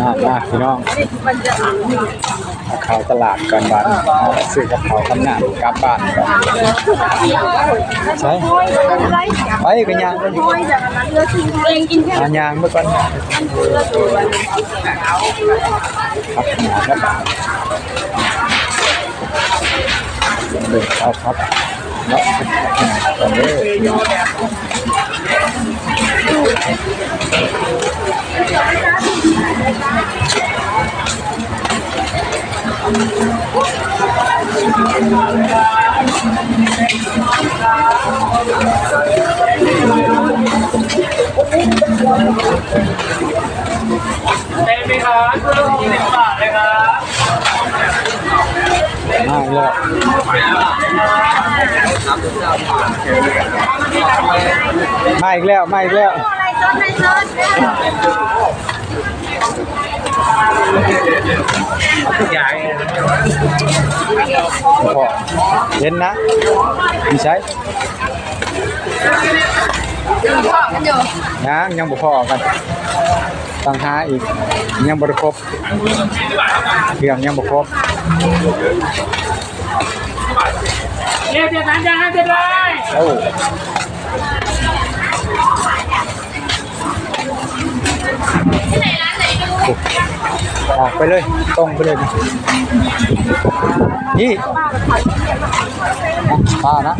มามาพี่น้องมาเข้าตลาดกันบ้านมาซื้อกับเขาวทำงานกลับบ้านกันใช่ไปกันยางกันมายางเมื่อก่อนครับหนาครับเด็กเอาครับเนาะกัน เลยมาอีกแล้ว มาอีกแล้วมาอีกแล้วพอเย็นนะมีใช้ยังยังบ่พอกัน ต้องหาอีกยังบ่ได้ครบเครื่องยังบ่ครบเรียกเจ็ดสามจานห้าเจ็ดร้อยโอ้ออกไปเลยตรงไปเลยนะนี่ป้านะ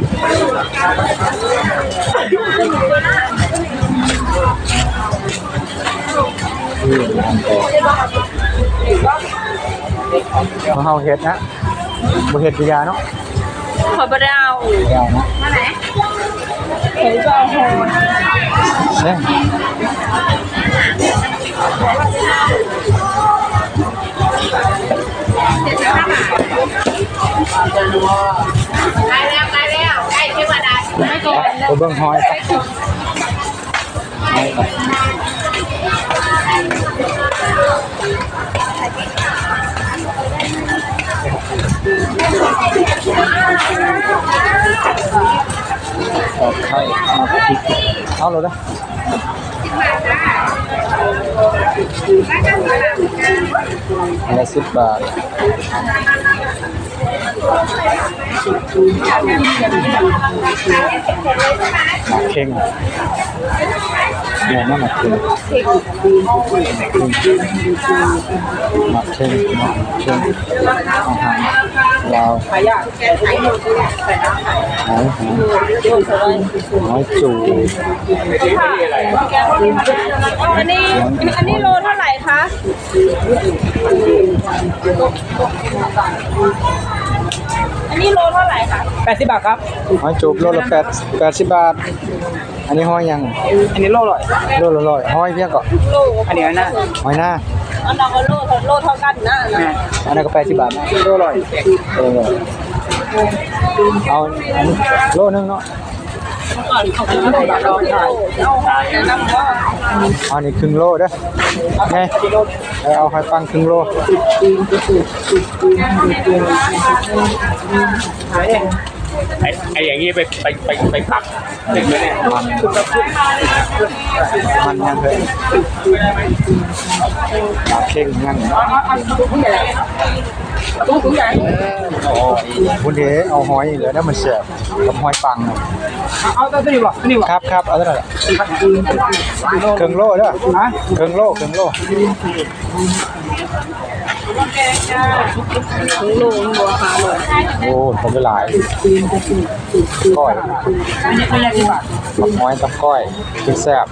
ของเฮาเฮ็ดนะบ่เฮ็ดวิยาเนาะขอบดาวยาวนะเห็นก็เอาโหดเนี่ยไปแล้วไปแล้วใกล้เทวดาไม่ก่อนไปเบิ่งหอยเอาไข่ เอาพริกเอาเลยนะ อันละสิบบาทหมักเข่งเนี่ยนั่ นหมักเข่งหมักเข่งหมักเข่งอาหารลาวหายหายหอยจูอันนี้อันนี้โลเท่าไหร่คะอันนี้โลเท่าไหร่คะแปดสิบบาทครับหอยจูบโลละแปดแปดสิบบาท อันนี้หอยยัง อันนี้โลร้อยโลละร้อยหอยเพียงก็โลอันนี้อันน่ะหอยหน้าอันนั้นก็โลเท่าโลเท่ากันนะอันนั้นอันนั้นก็แปดสิบบาทนะโลร้อยเออเอาอันนี้โลนึงเนาะก่ อันนี้ครึ่งโลเด้อไงเออเอาหอยปังครึ่งโลขายเอง ไอ้ไอ้อย่างนี้ไปไปไปไปปักถึงไหมเนี่ยมันมันยังเลยปากเข่งงั้นตู้ถุงใหญ่คุณเดเอาหอยเหลือได้วมันเสียบกับหอยปังเอาตัวนี้บ่ตัวนี้บ่ครับครับเอาเท่าไหร่ล่ะครึ่องโลเด้อฮะครึ่องโล่เครึ่องโล่ โลบัวขาโลโอ้ผมไปหลายก้อยอันนี้ตัวใหญ่สิบบาทกับหอยกับก้อยคือแซ่บ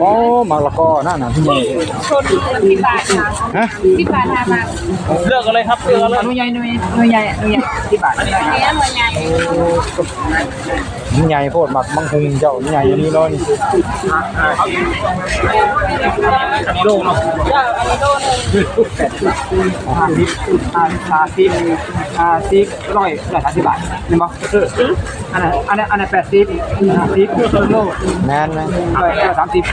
โอ้มะละกอนั่นน่ะที่นี่ชนที่บาทค่ะฮะที่บาททามาเลือกกันเลยครับเลือกกันเลยหน่วยใหญ่หน่วยหน่วยใหญ่หน่วยใหญ่สิบบาทเนี้ยมันใหญ่มันใหญ่โพดหมักมังคุงเจ้ามันใหญ่อย่างนี้เลยอันนี้โล่งเนาะจ้าอันนี้โลนึงห้าสิบห้าห้าสิบ ห้าสิบร้อยร้อยสามสิบบาทเห็นบ่อันนั้นอันนั้นอันนั้นแปดสิบห้าสิบโลแม่นไหมร้อยสามสิบ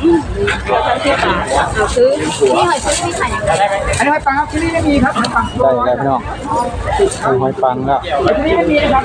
สามสิบบาทเอาซื้อนี่หอยซื้อที่ไข่อันนี้หอยปังครับที่นี่ไม่มีครับหอยปังได้แล้วพี่น้องเอาหอยปังแล้วที่นี่ไม่มีนะครับ